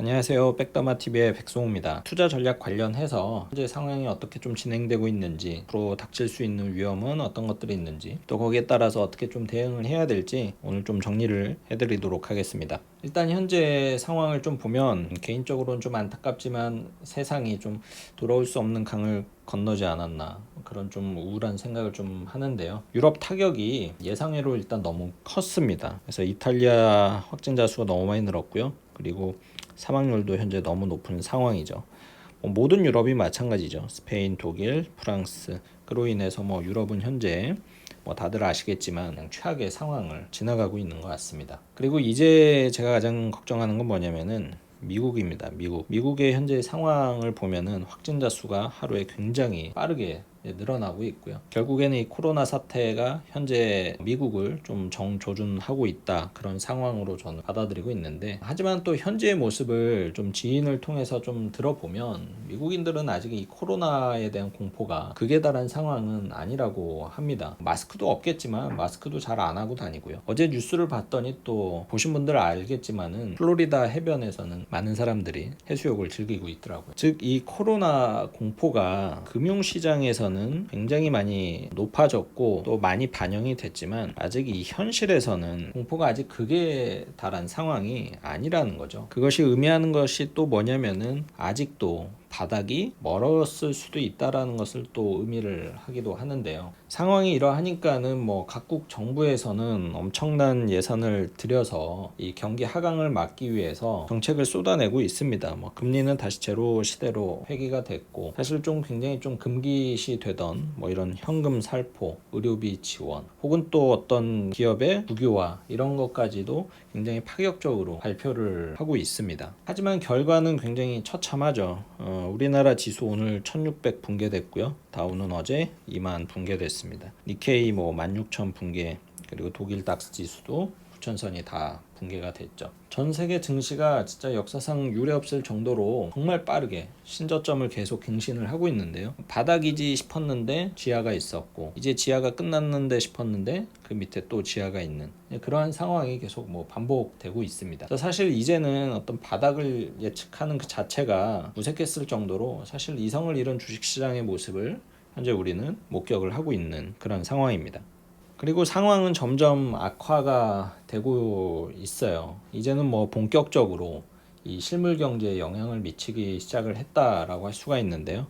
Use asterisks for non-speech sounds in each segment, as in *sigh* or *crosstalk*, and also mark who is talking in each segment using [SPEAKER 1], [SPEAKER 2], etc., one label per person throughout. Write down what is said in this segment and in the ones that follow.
[SPEAKER 1] 안녕하세요. 백더마TV의 백송우입니다. 투자 전략 관련해서 현재 상황이 어떻게 좀 진행되고 있는지, 앞으로 닥칠 수 있는 위험은 어떤 것들이 있는지, 또 거기에 따라서 어떻게 좀 대응을 해야 될지 오늘 좀 정리를 해드리도록 하겠습니다. 일단 현재 상황을 좀 보면 개인적으로는 좀 안타깝지만 세상이 좀 돌아올 수 없는 강을 건너지 않았나 그런 좀 우울한 생각을 좀 하는데요. 유럽 타격이 예상외로 일단 너무 컸습니다. 그래서 이탈리아 확진자 수가 너무 많이 늘었고요. 그리고 사망률도 현재 너무 높은 상황이죠. 뭐 모든 유럽이 마찬가지죠. 스페인, 독일, 프랑스 그로 인해서 뭐 유럽은 현재 뭐 다들 아시겠지만 최악의 상황을 지나가고 있는 것 같습니다. 그리고 이제 제가 가장 걱정하는 건 뭐냐면은 미국입니다. 미국. 미국의 현재 상황을 보면은 확진자 수가 하루에 굉장히 빠르게 늘어나고 있고요. 결국에는 이 코로나 사태가 현재 미국을 좀 정조준하고 있다 그런 상황으로 저는 받아들이고 있는데 하지만 또 현재의 모습을 좀 지인을 통해서 좀 들어보면 미국인들은 아직 이 코로나에 대한 공포가 극에 달한 상황은 아니라고 합니다. 마스크도 없겠지만 마스크도 잘 안 하고 다니고요. 어제 뉴스를 봤더니 또 보신 분들 알겠지만은 플로리다 해변에서는 많은 사람들이 해수욕을 즐기고 있더라고요. 즉 이 코로나 공포가 금융시장에서 는 굉장히 많이 높아졌고 또 많이 반영이 됐지만 아직 이 현실에서는 공포가 아직 극에 달한 상황이 아니라는 거죠. 그것이 의미하는 것이 또 뭐냐면은 아직도 바닥이 멀었을 수도 있다라는 것을 또 의미를 하기도 하는데요. 상황이 이러하니까는 뭐 각국 정부에서는 엄청난 예산을 들여서 이 경기 하강을 막기 위해서 정책을 쏟아내고 있습니다. 뭐 금리는 다시 제로 시대로 회귀가 됐고 사실 좀 굉장히 좀 금기시 되던 뭐 이런 현금 살포, 의료비 지원 혹은 또 어떤 기업의 국유화 이런 것까지도 굉장히 파격적으로 발표를 하고 있습니다. 하지만 결과는 굉장히 처참하죠. 어, 우리나라 지수 오늘 1600 붕괴됐고요. 다우는 어제 2만 붕괴됐습니다. 니케이 뭐 16,000 붕괴 그리고 독일 닥스 지수도 9천선이 다 붕괴가 됐죠. 전 세계 증시가 진짜 역사상 유례 없을 정도로 정말 빠르게 신저점을 계속 갱신을 하고 있는데요. 바닥이지 싶었는데 지하가 있었고 이제 지하가 끝났는데 싶었는데 그 밑에 또 지하가 있는 그러한 상황이 계속 뭐 반복되고 있습니다. 사실 이제는 어떤 바닥을 예측하는 그 자체가 무색했을 정도로 사실 이성을 잃은 주식시장의 모습을 현재 우리는 목격을 하고 있는 그런 상황입니다. 그리고 상황은 점점 악화가 되고 있어요. 이제는 뭐 본격적으로 이 실물 경제에 영향을 미치기 시작을 했다라고 할 수가 있는데요.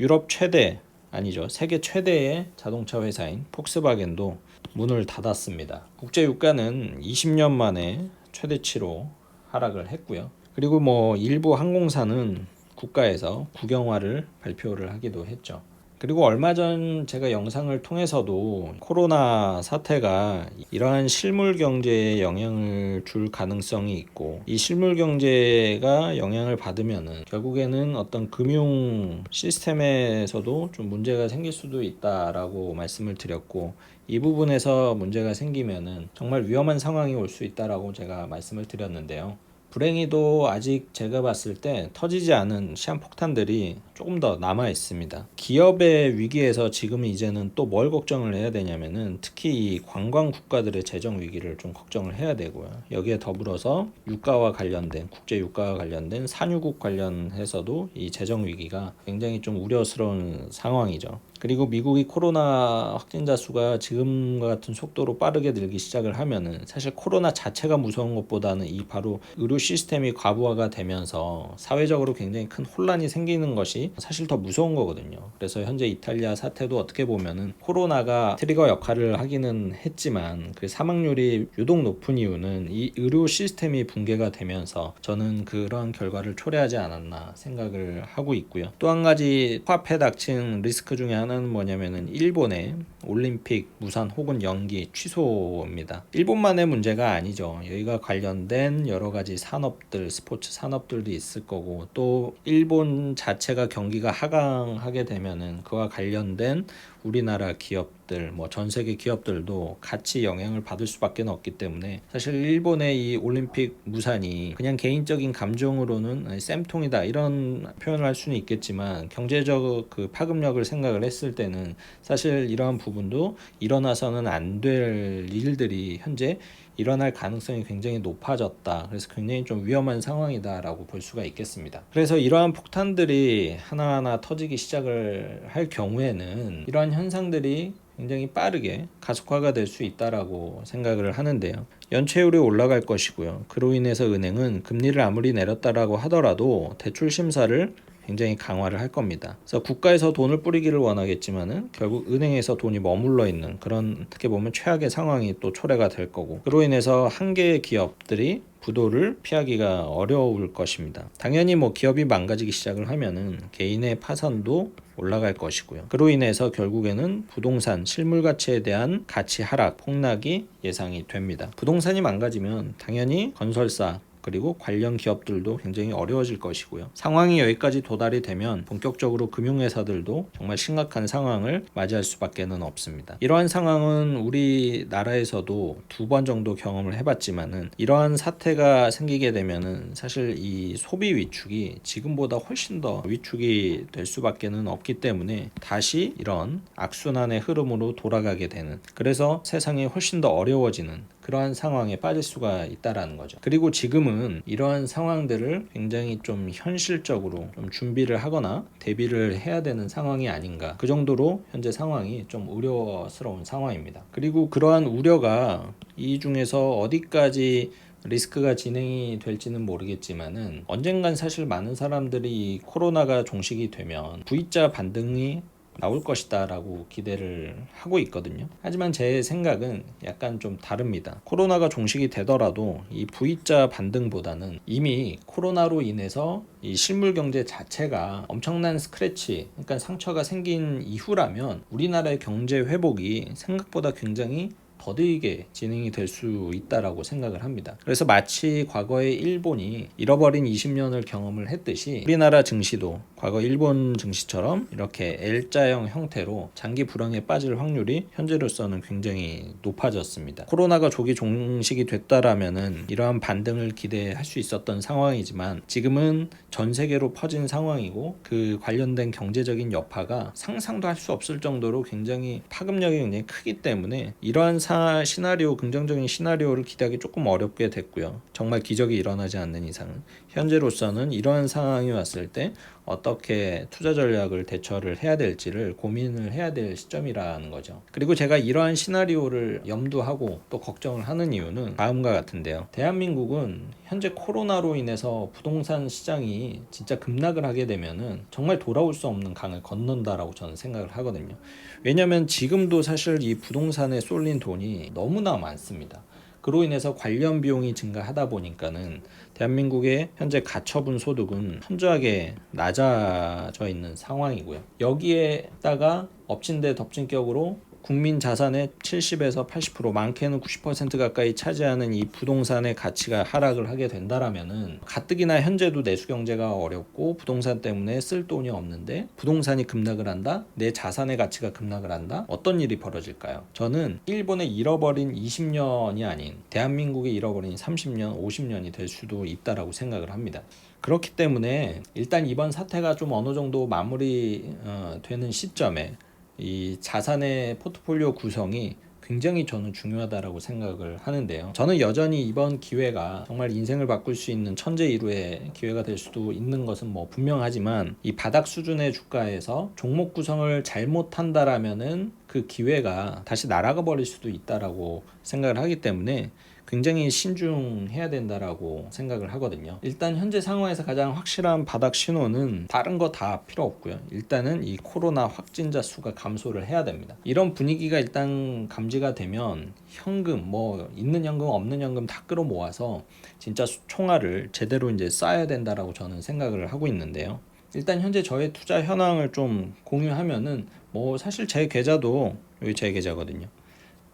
[SPEAKER 1] 유럽 최대 아니죠. 세계 최대의 자동차 회사인 폭스바겐도 문을 닫았습니다. 국제 유가는 20년 만에 최대치로 하락을 했고요. 그리고 뭐 일부 항공사는 국가에서 국영화를 발표를 하기도 했죠. 그리고 얼마 전 제가 영상을 통해서도 코로나 사태가 이러한 실물 경제에 영향을 줄 가능성이 있고 이 실물 경제가 영향을 받으면은 결국에는 어떤 금융 시스템에서도 좀 문제가 생길 수도 있다라고 말씀을 드렸고 이 부분에서 문제가 생기면은 정말 위험한 상황이 올 수 있다라고 제가 말씀을 드렸는데요. 불행히도 아직 제가 봤을 때 터지지 않은 시한폭탄들이 조금 더 남아 있습니다. 기업의 위기에서 지금 이제는 또 뭘 걱정을 해야 되냐면은 특히 이 관광 국가들의 재정 위기를 좀 걱정을 해야 되고요. 여기에 더불어서 유가와 관련된 국제 유가와 관련된 산유국 관련해서도 이 재정 위기가 굉장히 좀 우려스러운 상황이죠. 그리고 미국이 코로나 확진자 수가 지금과 같은 속도로 빠르게 늘기 시작을 하면은 사실 코로나 자체가 무서운 것보다는 이 바로 의료 시스템이 과부하가 되면서 사회적으로 굉장히 큰 혼란이 생기는 것이 사실 더 무서운 거거든요. 그래서 현재 이탈리아 사태도 어떻게 보면은 코로나가 트리거 역할을 하기는 했지만 그 사망률이 유독 높은 이유는 이 의료 시스템이 붕괴가 되면서 저는 그러한 결과를 초래하지 않았나 생각을 하고 있고요. 또 한 가지 코앞에 닥친 리스크 중에 하나 는 뭐냐면은 일본의 올림픽 무산 혹은 연기 취소입니다. 일본만의 문제가 아니죠. 여기가 관련된 여러 가지 산업들, 스포츠 산업들도 있을 거고 또 일본 자체가 경기가 하강하게 되면은 그와 관련된 우리나라 기업 들, 뭐 전 세계 기업들도 같이 영향을 받을 수밖에 없기 때문에 사실 일본의 이 올림픽 무산이 그냥 개인적인 감정으로는 쌤통이다 이런 표현을 할 수는 있겠지만 경제적 그 파급력을 생각을 했을 때는 사실 이러한 부분도 일어나서는 안 될 일들이 현재 일어날 가능성이 굉장히 높아졌다. 그래서 굉장히 좀 위험한 상황이다라고 볼 수가 있겠습니다. 그래서 이러한 폭탄들이 하나하나 터지기 시작을 할 경우에는 이러한 현상들이 굉장히 빠르게 가속화가 될 수 있다라고 생각을 하는데요. 연체율이 올라갈 것이고요. 그로 인해서 은행은 금리를 아무리 내렸다라고 하더라도 대출 심사를 굉장히 강화를 할 겁니다. 그래서 국가에서 돈을 뿌리기를 원하겠지만은 결국 은행에서 돈이 머물러 있는 그런 어떻게 보면 최악의 상황이 또 초래가 될 거고 그로 인해서 한 개의 기업들이 부도를 피하기가 어려울 것입니다. 당연히 뭐 기업이 망가지기 시작을 하면은 개인의 파산도 올라갈 것이고요. 그로 인해서 결국에는 부동산 실물 가치에 대한 가치 하락, 폭락이 예상이 됩니다. 부동산이 망가지면 당연히 건설사 그리고 관련 기업들도 굉장히 어려워질 것이고요. 상황이 여기까지 도달이 되면 본격적으로 금융회사들도 정말 심각한 상황을 맞이할 수밖에는 없습니다. 이러한 상황은 우리나라에서도 두 번 정도 경험을 해봤지만은 이러한 사태가 생기게 되면은 사실 이 소비 위축이 지금보다 훨씬 더 위축이 될 수밖에는 없기 때문에 다시 이런 악순환의 흐름으로 돌아가게 되는 그래서 세상이 훨씬 더 어려워지는 그러한 상황에 빠질 수가 있다라는 거죠. 그리고 지금은 이러한 상황들을 굉장히 좀 현실적으로 좀 준비를 하거나 대비를 해야 되는 상황이 아닌가. 그 정도로 현재 상황이 좀 우려스러운 상황입니다. 그리고 그러한 우려가 이 중에서 어디까지 리스크가 진행이 될지는 모르겠지만은 언젠간 사실 많은 사람들이 이 코로나가 종식이 되면 V자 반등이 나올 것이다라고 기대를 하고 있거든요. 하지만 제 생각은 약간 좀 다릅니다. 코로나가 종식이 되더라도 이 V자 반등보다는 이미 코로나로 인해서 이 실물 경제 자체가 엄청난 스크래치, 그러니까 상처가 생긴 이후라면 우리나라의 경제 회복이 생각보다 굉장히 더디게 진행이 될 수 있다라고 생각을 합니다. 그래서 마치 과거의 일본이 잃어버린 20년을 경험을 했듯이 우리나라 증시도 과거 일본 증시처럼 이렇게 L자형 형태로 장기 불황에 빠질 확률이 현재로서는 굉장히 높아졌습니다. 코로나가 조기 종식이 됐다라면은 이러한 반등을 기대할 수 있었던 상황이지만 지금은 전 세계로 퍼진 상황이고 그 관련된 경제적인 여파가 상상도 할 수 없을 정도로 굉장히 파급력이 굉장히 크기 때문에 이러한 사 시나리오 긍정적인 시나리오를 기대하기 조금 어렵게 됐고요. 정말 기적이 일어나지 않는 이상은 현재로서는 이러한 상황이 왔을 때 어떻게 투자 전략을 대처를 해야 될지를 고민을 해야 될 시점이라는 거죠. 그리고 제가 이러한 시나리오를 염두하고 또 걱정을 하는 이유는 다음과 같은데요. 대한민국은 현재 코로나로 인해서 부동산 시장이 진짜 급락을 하게 되면은 정말 돌아올 수 없는 강을 건넌다라고 저는 생각을 하거든요. 왜냐하면 지금도 사실 이 부동산에 쏠린 돈이 너무나 많습니다. 그로 인해서 관련 비용이 증가하다 보니까는 대한민국의 현재 가처분 소득은 현저하게 낮아져 있는 상황이고요. 여기에다가 엎친 데 덮친 격으로 국민 자산의 70에서 80% 많게는 90% 가까이 차지하는 이 부동산의 가치가 하락을 하게 된다라면은 가뜩이나 현재도 내수 경제가 어렵고 부동산 때문에 쓸 돈이 없는데 부동산이 급락을 한다 내 자산의 가치가 급락을 한다 어떤 일이 벌어질까요? 저는 일본의 잃어버린 20년이 아닌 대한민국의 잃어버린 30년 50년이 될 수도 있다라고 생각을 합니다. 그렇기 때문에 일단 이번 사태가 좀 어느 정도 마무리 어, 되는 시점에 이 자산의 포트폴리오 구성이 굉장히 저는 중요하다라고 생각을 하는데요. 저는 여전히 이번 기회가 정말 인생을 바꿀 수 있는 천재 이루의 기회가 될 수도 있는 것은 뭐 분명하지만 이 바닥 수준의 주가에서 종목 구성을 잘못한다라면은 그 기회가 다시 날아가 버릴 수도 있다라고 생각을 하기 때문에 굉장히 신중해야 된다라고 생각을 하거든요. 일단 현재 상황에서 가장 확실한 바닥 신호는 다른 거 다 필요 없고요. 일단은 이 코로나 확진자 수가 감소를 해야 됩니다. 이런 분위기가 일단 감지가 되면 현금 뭐 있는 현금 없는 현금 다 끌어모아서 진짜 총알을 제대로 이제 쏴야 된다라고 저는 생각을 하고 있는데요. 일단 현재 저의 투자 현황을 좀 공유하면은 뭐 사실 제 계좌도 여기 제 계좌거든요.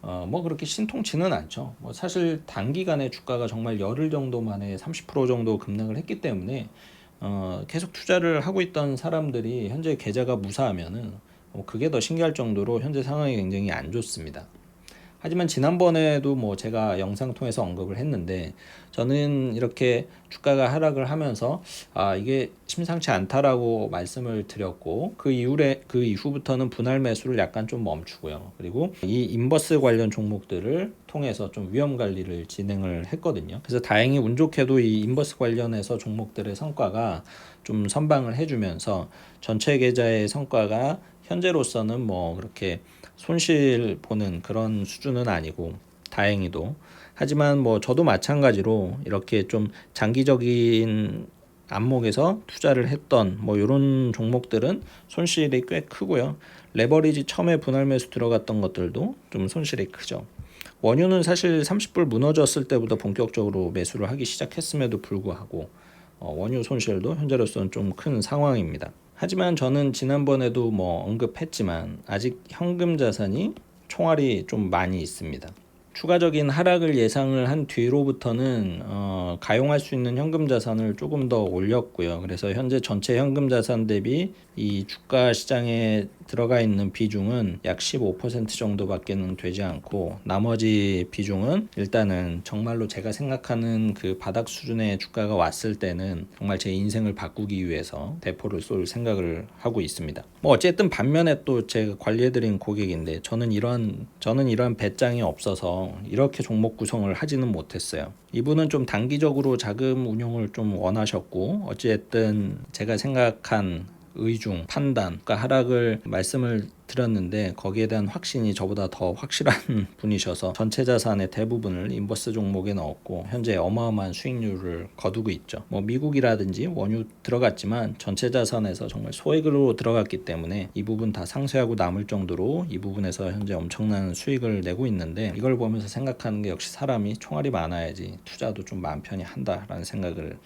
[SPEAKER 1] 어, 뭐 그렇게 신통치는 않죠. 뭐 사실 단기간에 주가가 정말 열흘 정도 만에 30% 정도 급락을 했기 때문에 어, 계속 투자를 하고 있던 사람들이 현재 계좌가 무사하면은 뭐 그게 더 신기할 정도로 현재 상황이 굉장히 안 좋습니다. 하지만 지난번에도 뭐 제가 영상 통해서 언급을 했는데 저는 이렇게 주가가 하락을 하면서 아 이게 심상치 않다라고 말씀을 드렸고 그 이후에 그 이후부터는 분할 매수를 약간 좀 멈추고요. 그리고 이 인버스 관련 종목들을 통해서 좀 위험 관리를 진행을 했거든요. 그래서 다행히 운 좋게도 이 인버스 관련해서 종목들의 성과가 좀 선방을 해주면서 전체 계좌의 성과가 현재로서는 뭐 그렇게 손실 보는 그런 수준은 아니고 다행히도 하지만 뭐 저도 마찬가지로 이렇게 좀 장기적인 안목에서 투자를 했던 뭐 이런 종목들은 손실이 꽤 크고요. 레버리지 처음에 분할 매수 들어갔던 것들도 좀 손실이 크죠. 원유는 사실 30불 무너졌을 때부터 본격적으로 매수를 하기 시작했음에도 불구하고 어, 원유 손실도 현재로서는 좀 큰 상황입니다. 하지만 저는 지난번에도 뭐 언급했지만 아직 현금 자산이 총알이 좀 많이 있습니다. 추가적인 하락을 예상을 한 뒤로부터는 어, 가용할 수 있는 현금 자산을 조금 더 올렸고요. 그래서 현재 전체 현금 자산 대비 이 주가 시장에 들어가 있는 비중은 약 15% 정도밖에 는 되지 않고 나머지 비중은 일단은 정말로 제가 생각하는 그 바닥 수준의 주가가 왔을 때는 정말 제 인생을 바꾸기 위해서 대포를 쏠 생각을 하고 있습니다. 뭐 어쨌든 반면에 또 제가 관리해드린 고객인데 저는 이런 저는 이런 배짱이 없어서 이렇게 종목 구성을 하지는 못했어요. 이분은 좀 단기적으로 자금 운용을 좀 원하셨고 어쨌든 제가 생각한 의중, 판단, 그러니까 하락을 말씀을 드렸는데 거기에 대한 확신이 저보다 더 확실한 *laughs* 분이셔서 전체 자산의 대부분을 인버스 종목에 넣었고 현재 어마어마한 수익률을 거두고 있죠. 뭐 미국이라든지 원유 들어갔지만 전체 자산에서 정말 소액으로 들어갔기 때문에 이 부분 다 상쇄하고 남을 정도로 이 부분에서 현재 엄청난 수익을 내고 있는데 이걸 보면서 생각하는 게 역시 사람이 총알이 많아야지 투자도 좀 마음 편히 한다라는 생각을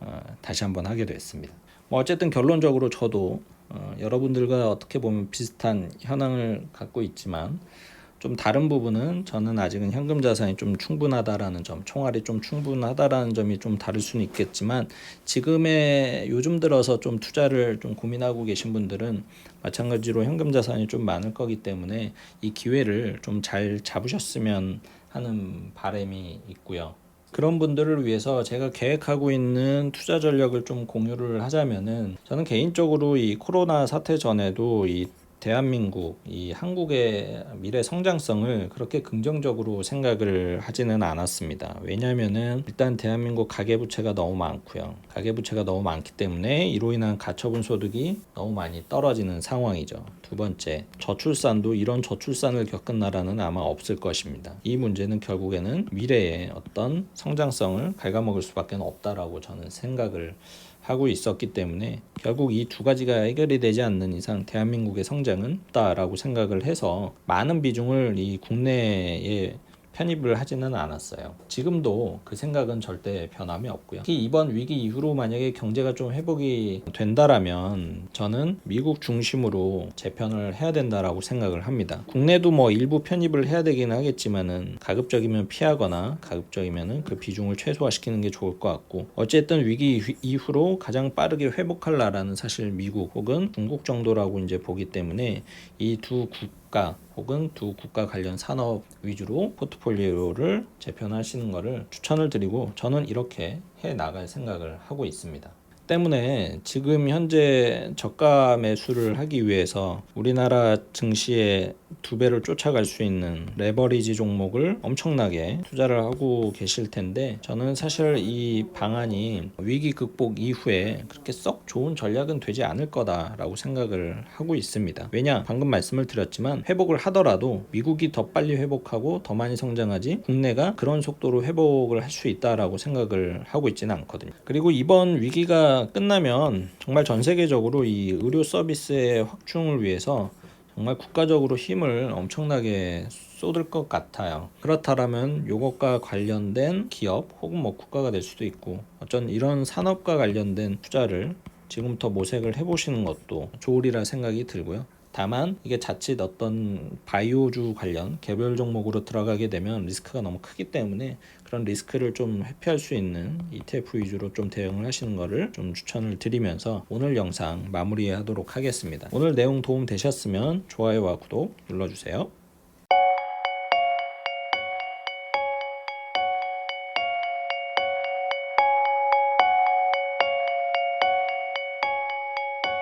[SPEAKER 1] 어, 다시 한번 하게 됐습니다. 뭐 어쨌든 결론적으로 저도 어, 여러분들과 어떻게 보면 비슷한 현황을 갖고 있지만 좀 다른 부분은 저는 아직은 현금 자산이 좀 충분하다라는 점, 총알이 좀 충분하다라는 점이 좀 다를 수는 있겠지만 지금의 요즘 들어서 좀 투자를 좀 고민하고 계신 분들은 마찬가지로 현금 자산이 좀 많을 거기 때문에 이 기회를 좀 잘 잡으셨으면 하는 바람이 있고요. 그런 분들을 위해서 제가 계획하고 있는 투자 전략을 좀 공유를 하자면은 저는 개인적으로 이 코로나 사태 전에도 이 대한민국, 이 한국의 미래 성장성을 그렇게 긍정적으로 생각을 하지는 않았습니다. 왜냐하면은 일단 대한민국 가계부채가 너무 많고요. 가계부채가 너무 많기 때문에 이로 인한 가처분 소득이 너무 많이 떨어지는 상황이죠. 두 번째, 저출산도 이런 저출산을 겪은 나라는 아마 없을 것입니다. 이 문제는 결국에는 미래의 어떤 성장성을 갉아먹을 수밖에 없다라고 저는 생각을 하고 있었기 때문에 결국 이 두 가지가 해결이 되지 않는 이상 대한민국의 성장은 없다라고 생각을 해서 많은 비중을 이 국내에 편입을 하지는 않았어요. 지금도 그 생각은 절대 변함이 없고요. 특히 이번 위기 이후로 만약에 경제가 좀 회복이 된다라면 저는 미국 중심으로 재편을 해야 된다라고 생각을 합니다. 국내도 뭐 일부 편입을 해야 되긴 하겠지만은 가급적이면 피하거나 가급적이면은 그 비중을 최소화시키는 게 좋을 것 같고 어쨌든 위기 이후로 가장 빠르게 회복할 나라는 사실 미국 혹은 중국 정도라고 이제 보기 때문에 이 두 국가 혹은 두 국가 관련 산업 위주로 포트폴리오를 재편하시는 것을 추천을 드리고 저는 이렇게 해 나갈 생각을 하고 있습니다. 때문에 지금 현재 저가 매수를 하기 위해서 우리나라 증시의 두 배를 쫓아갈 수 있는 레버리지 종목을 엄청나게 투자를 하고 계실 텐데 저는 사실 이 방안이 위기 극복 이후에 그렇게 썩 좋은 전략은 되지 않을 거다라고 생각을 하고 있습니다. 왜냐 방금 말씀을 드렸지만 회복을 하더라도 미국이 더 빨리 회복하고 더 많이 성장하지 국내가 그런 속도로 회복을 할 수 있다라고 생각을 하고 있지는 않거든요. 그리고 이번 위기가 끝나면 정말 전 세계적으로 이 의료 서비스의 확충을 위해서 정말 국가적으로 힘을 엄청나게 쏟을 것 같아요. 그렇다면 이것과 관련된 기업 혹은 뭐 국가가 될 수도 있고 어쩐 이런 산업과 관련된 투자를 지금부터 모색을 해보시는 것도 좋으리라 생각이 들고요. 다만 이게 자칫 어떤 바이오주 관련 개별 종목으로 들어가게 되면 리스크가 너무 크기 때문에 그런 리스크를 좀 회피할 수 있는 ETF 위주로 좀 대응을 하시는 것을 좀 추천을 드리면서 오늘 영상 마무리하도록 하겠습니다. 오늘 내용 도움 되셨으면 좋아요와 구독 눌러주세요.